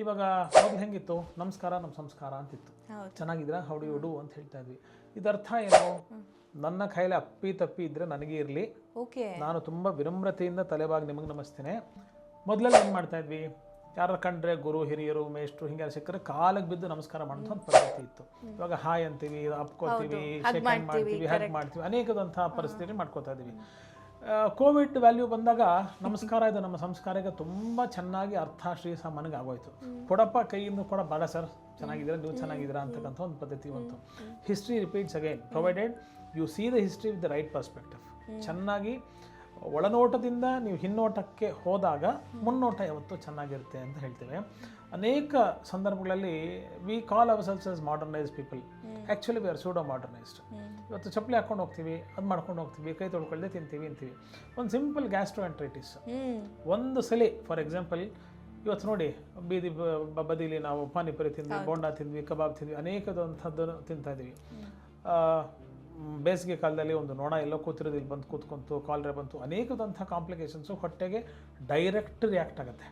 ಇವಾಗ ಮೊದಲು ಹೆಂಗಿತ್ತು? ನಮಸ್ಕಾರ ನಮ್ಮ ಸಂಸ್ಕಾರ ಅಂತಿತ್ತು. ಚೆನ್ನಾಗಿದ್ರ ಚೆನ್ನಾಗಿದ್ದೀರಾ? ಹೌಡಿ ಹುಡು ಅಂತ ಹೇಳ್ತಾ ಇದ್ವಿ. ಇದರ್ಥ ಏನು? ನನ್ನ ಕೈಲಿ ಅಪ್ಪಿ ತಪ್ಪಿ ಇದ್ರೆ ನನಗೆ ಇರಲಿ. ನಾನು ತುಂಬ ವಿನಮ್ರತೆಯಿಂದ ತಲೆಬಾಗಿ ನಿಮಗೆ ನಮಸ್ತೇನೆ. ಮೊದಲೆಲ್ಲ ಏನು ಮಾಡ್ತಾ ಇದ್ವಿ? ಯಾರ ಕಂಡ್ರೆ ಗುರು ಹಿರಿಯರು ಮೇಷ್ಟ್ರು ಹಿಂಗೆ ಸಿಕ್ಕರೆ ಕಾಲಿಗೆ ಬಿದ್ದು ನಮಸ್ಕಾರ ಮಾಡುವಂಥ ಒಂದು ಪದ್ಧತಿ ಇತ್ತು. ಇವಾಗ ಹಾಯ್ ಅಂತೀವಿ ಅಪ್ಕೋತೀವಿ ಶೇಕ್ ಮಾಡ್ತೀವಿ ಹ್ಯಾಕ್ ಮಾಡ್ತೀವಿ ಅನೇಕದಂತಹ ಪರಿಸ್ಥಿತಿ ಮಾಡ್ಕೋತಾ ಇದೀವಿ ಕೋವಿಡ್ ವ್ಯಾಲ್ಯೂ ಬಂದಾಗ ನಮಸ್ಕಾರ ಇದು ನಮ್ಮ ಸಂಸ್ಕಾರಕ್ಕೆ ತುಂಬ ಚೆನ್ನಾಗಿ ಅರ್ಥ ಶ್ರೀ ಸಾಮಾನ್ಯ ಆಗೋಯ್ತು ಕೊಡಪ್ಪ ಕೈಯಿಂದ ಕೂಡ ಬೇಡ ಸರ್. ಚೆನ್ನಾಗಿದ್ದೀರಾ? ನೀವು ಚೆನ್ನಾಗಿದ್ದೀರಾ ಅಂತಕ್ಕಂಥ ಒಂದು ಪದ್ಧತಿ ಬಂತು. History repeats again provided you see the history with the right perspective ಚೆನ್ನಾಗಿ ಒಳನೋಟದಿಂದ ನೀವು ಹಿನ್ನೋಟಕ್ಕೆ ಹೋದಾಗ ಮುನ್ನೋಟ ಯಾವತ್ತೂ ಚೆನ್ನಾಗಿರುತ್ತೆ ಅಂತ ಹೇಳ್ತೇವೆ. ಅನೇಕ ಸಂದರ್ಭಗಳಲ್ಲಿ we call our selves as modernise people actually we are pseudo modernised ಇವತ್ತು ಚಪ್ಪಲಿ ಹಾಕೊಂಡು ಹೋಗ್ತೀವಿ ಅದು ಮಾಡ್ಕೊಂಡು ಹೋಗ್ತೀವಿ ಕೈ ತೊಳ್ಕೊಳ್ಳದೆ ತಿಂತೀವಿ ಅಂತೀವಿ. ಒಂದು ಸಿಂಪಲ್ ಗ್ಯಾಸ್ಟ್ರೋ ಎಂಟ್ರೈಟಿಸ್ ಒಂದು ಸಲ ಫಾರ್ ಎಕ್ಸಾಂಪಲ್ ಇವತ್ತು ನೋಡಿ ಬೀದಿ ಬದಿಲಿ ನಾವು ಪಾನಿಪುರಿ ತಿಂದ್ವಿ ಬೋಂಡಾ ತಿಂದ್ವಿ ಕಬಾಬ್ ತಿಂದ್ವಿ ಅನೇಕದಂಥದ್ದನ್ನು ತಿಂತಾ ಇದ್ದೀವಿ. ಬೇಸಿಗೆ ಕಾಲದಲ್ಲಿ ಒಂದು ನೋಣ ಎಲ್ಲೋ ಕೂತಿರೋದು, ಇಲ್ಲಿ ಬಂದು ಕೂತ್ಕೊಂತು ಕಾಲ್ರೆ ಬಂತು ಅನೇಕದಂಥ ಕಾಂಪ್ಲಿಕೇಶನ್ಸು ಹೊಟ್ಟೆಗೆ ಡೈರೆಕ್ಟ್ ರಿಯಾಕ್ಟ್ ಆಗುತ್ತೆ.